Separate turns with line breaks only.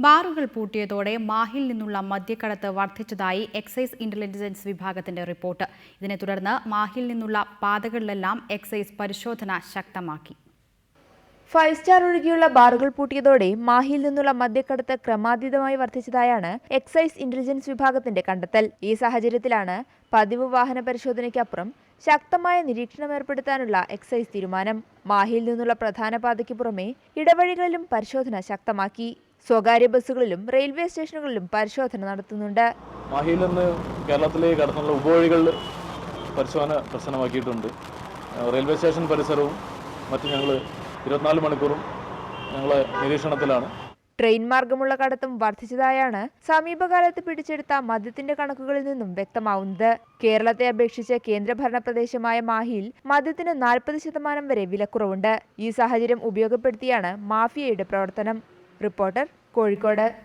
ബാറുകൾ പൂട്ടിയതോടെ മാഹിൽ നിന്നുള്ള മദ്യക്കടത്ത് വർദ്ധിച്ചതായി എക്സൈസ് ഇന്റലിജൻസ് വിഭാഗത്തിന്റെ റിപ്പോർട്ട്. ഇതിനെ തുടർന്ന് മാഹിൽ നിന്നുള്ള പാതകളിലെല്ലാം എക്സൈസ് പരിശോധന ശക്തമാക്കി.
ഫൈവ് സ്റ്റാർ ഒഴികെയുള്ള ബാറുകൾ പൂട്ടിയതോടെ മാഹിയിൽ നിന്നുള്ള മദ്യക്കടത്ത് ക്രമാതീതമായി വർദ്ധിച്ചതായാണ് എക്സൈസ് ഇന്റലിജൻസ് വിഭാഗത്തിന്റെ കണ്ടെത്തൽ. ഈ സാഹചര്യത്തിലാണ് പതിവ് വാഹന പരിശോധനയ്ക്കപ്പുറം ശക്തമായ നിരീക്ഷണം ഏർപ്പെടുത്താനുള്ള എക്സൈസ് തീരുമാനം. മാഹിയിൽ നിന്നുള്ള പ്രധാന പാതയ്ക്ക് പുറമെ ഇടവഴികളിലും പരിശോധന ശക്തമാക്കി. സ്വകാര്യ ബസ്സുകളിലും റെയിൽവേ സ്റ്റേഷനുകളിലും പരിശോധന നടത്തുന്നുണ്ട്.
മാഹിയിൽ നിന്ന് കേരളത്തിലേക്ക് കടന്നുള്ള ഉപവഴികളിൽ പരിശോധന പ്രശ്നമാക്കിയിട്ടുണ്ട് റെയിൽവേ സ്റ്റേഷൻ പരിസരവും മറ്റും ഞങ്ങൾ ഇരുപത്തിനാല് മണിക്കൂറും ഞങ്ങൾ നിരീക്ഷണത്തിലാണ്.
ട്രെയിൻ മാർഗമുള്ള കടത്തും വർദ്ധിച്ചതായാണ് സമീപകാലത്ത് പിടിച്ചെടുത്ത മദ്യത്തിന്റെ കണക്കുകളിൽ നിന്നും വ്യക്തമാവുന്നത്. കേരളത്തെ അപേക്ഷിച്ച് കേന്ദ്രഭരണ പ്രദേശമായ മാഹിയിൽ മദ്യത്തിന് നാൽപ്പത് ശതമാനം വരെ വിലക്കുറവുണ്ട്. ഈ സാഹചര്യം ഉപയോഗപ്പെടുത്തിയാണ് മാഫിയയുടെ പ്രവർത്തനം. റിപ്പോർട്ടർ കോഴിക്കോട്.